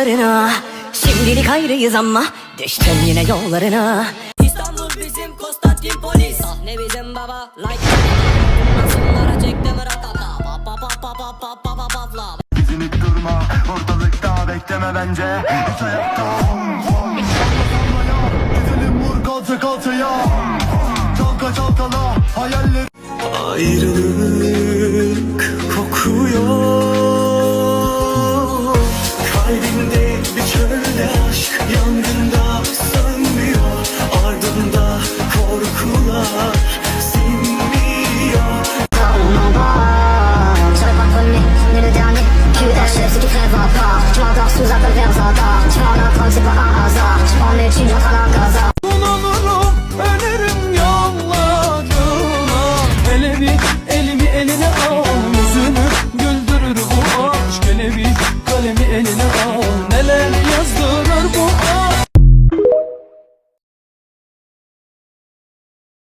yollarına. Şimdilik ayrıyız ama düştüm yine yollarına. İstanbul bizim Konstantinpolis Ne bizim baba like. Nasıllara çektim ratata Pa pa pa pa pa pa pa pa pa pa. Dizinip durma ortalıkta bekleme bence. Hiç ayakta Gidelim vur kalça kalçaya. Çalka çalkala hayaller Ayrılık kokuyor Kalbimde bir çölde aşk yangında sönmüyor. Ardında korkular sinmiyor. Bulunurum ölürüm yollarına Hele bir elimi eline al Yüzünü güldürür bu aşk. Hele kalemi eline al.